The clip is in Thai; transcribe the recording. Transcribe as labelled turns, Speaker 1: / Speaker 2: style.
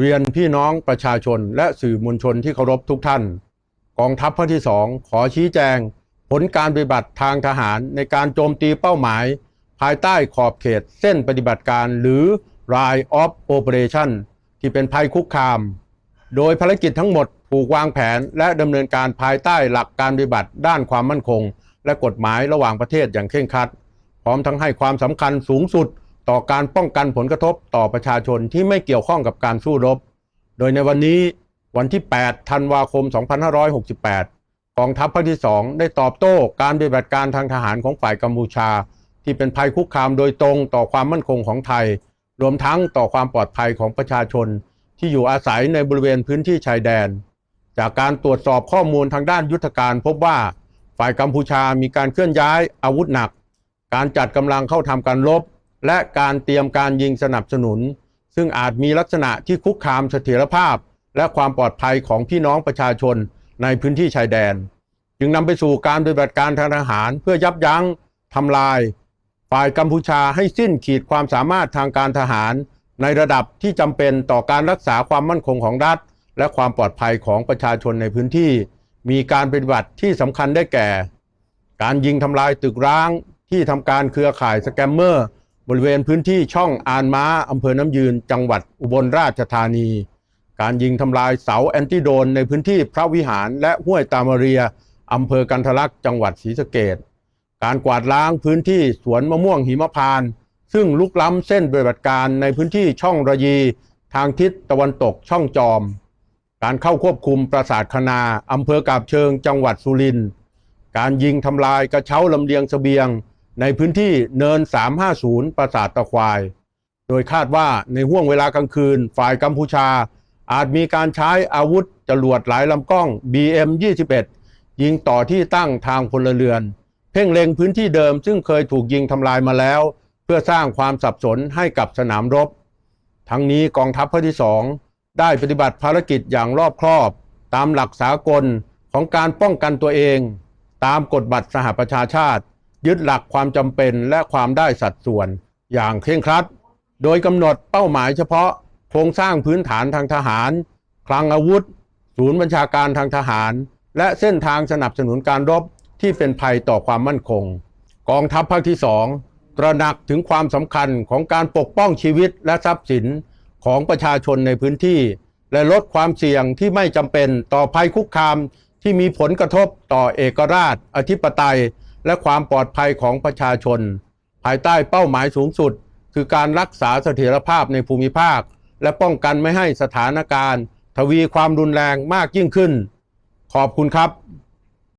Speaker 1: เรียนพี่น้องประชาชนและสื่อมวลชนที่เคารพทุกท่าน กองทัพภาคที่สองขอชี้แจง ผลการปฏิบัติทางทหารในการโจมตีเป้าหมาย ภายใต้ขอบเขตเส้นปฏิบัติการหรือ Line of Operation ที่เป็นภัยคุกคาม โดยภารกิจทั้งหมดถูกวางแผนและดำเนินการภายใต้หลักการปฏิบัติด้านความมั่นคง และกฎหมายระหว่างประเทศอย่างเคร่งครัด พร้อมทั้งให้ความสำคัญสูงสุด ต่อการป้องกันผลกระทบต่อประชาชนที่ไม่เกี่ยวข้องกับการสู้รบ โดยในวันนี้วันที่ 8 ธันวาคม 2568 กองทัพภาคที่ 2 ได้ตอบโต้การปฏิบัติการทางทหารของฝ่ายกัมพูชา ที่เป็นภัยคุกคามโดยตรงต่อความมั่นคงของไทย รวมทั้งต่อความปลอดภัยของประชาชน ที่อยู่อาศัยในบริเวณพื้นที่ชายแดน จากการตรวจสอบข้อมูลทางด้านยุทธการพบว่าฝ่ายกัมพูชามีการเคลื่อนย้ายอาวุธหนัก การจัดกำลังเข้าทำการรบ และการเตรียมการยิงสนับสนุน ซึ่งอาจมีลักษณะที่คุกคามเสถียรภาพ และความปลอดภัยของพี่น้องประชาชนในพื้นที่ชายแดน จึงนำไปสู่การปฏิบัติการทางทหารเพื่อยับยั้งทำลาย ฝ่ายกัมพูชาให้สิ้นขีดความสามารถทางการทหาร ในระดับที่จำเป็นต่อการรักษาความมั่นคงของรัฐ และความปลอดภัยของประชาชนในพื้นที่ มีการปฏิบัติที่สำคัญได้แก่ การยิงทำลายตึกร้างที่ทำการเครือข่ายสแกมเมอร์ บริเวณพื้นที่ช่องอานม้าอำเภอน้ำยืน จังหวัดอุบลราชธานี การยิงทำลายเสาแอนติโดนในพื้นที่พระวิหารและห้วยตามเรียอำเภอกันทะลักจังหวัดศรีสะเกดการกวาดล้างพื้นที่สวนมะม่วงหิมพานต์ซึ่งลุกล้ำเส้นปฏิบัติการในพื้นที่ช่องระยี ทางทิศตะวันตกช่องจอม การเข้าควบคุมปราสาทคณาอำเภอกาบเชิงจังหวัดสุรินทร์การยิงทำลายกระเช้าลำเลียงเสบียง ในพื้นที่เนิน 350 ปราสาทตะควาย โดยคาดว่าในห่วงเวลากลางคืนฝ่ายกัมพูชา อาจมีการใช้อาวุธจรวดหลายลำกล้อง BM-21 ยิงต่อที่ตั้งทางพลเรือน เพ่งเล็งพื้นที่เดิมซึ่งเคยถูกยิงทำลายมาแล้ว เพื่อสร้างความสับสนให้กับสนามรบ ทั้งนี้กองทัพภาคที่สองได้ปฏิบัติภารกิจอย่างรอบครอบ ตามหลักสากลของการป้องกันตัวเอง ตามกฎบัตรสหประชาชาติ ยึดหลักความจำเป็นและความได้สัดส่วน อย่างเคร่งครัด โดยกำหนดเป้าหมายเฉพาะโครงสร้างพื้นฐานทางทหาร คลังอาวุธ ศูนย์บัญชาการทางทหาร และเส้นทางสนับสนุนการรบที่เป็นภัยต่อความมั่นคง กองทัพภาคที่สองตระหนักถึงความสำคัญของการปกป้องชีวิตและทรัพย์สินของประชาชนในพื้นที่ และลดความเสี่ยงที่ไม่จำเป็นต่อภัยคุกคามที่มีผลกระทบต่อเอกราช อธิปไตย และความปลอดภัยของประชาชน ภายใต้เป้าหมายสูงสุด คือการรักษาเสถียรภาพในภูมิภาค และป้องกันไม่ให้สถานการณ์ ทวีความรุนแรงมากยิ่งขึ้น ขอบคุณครับ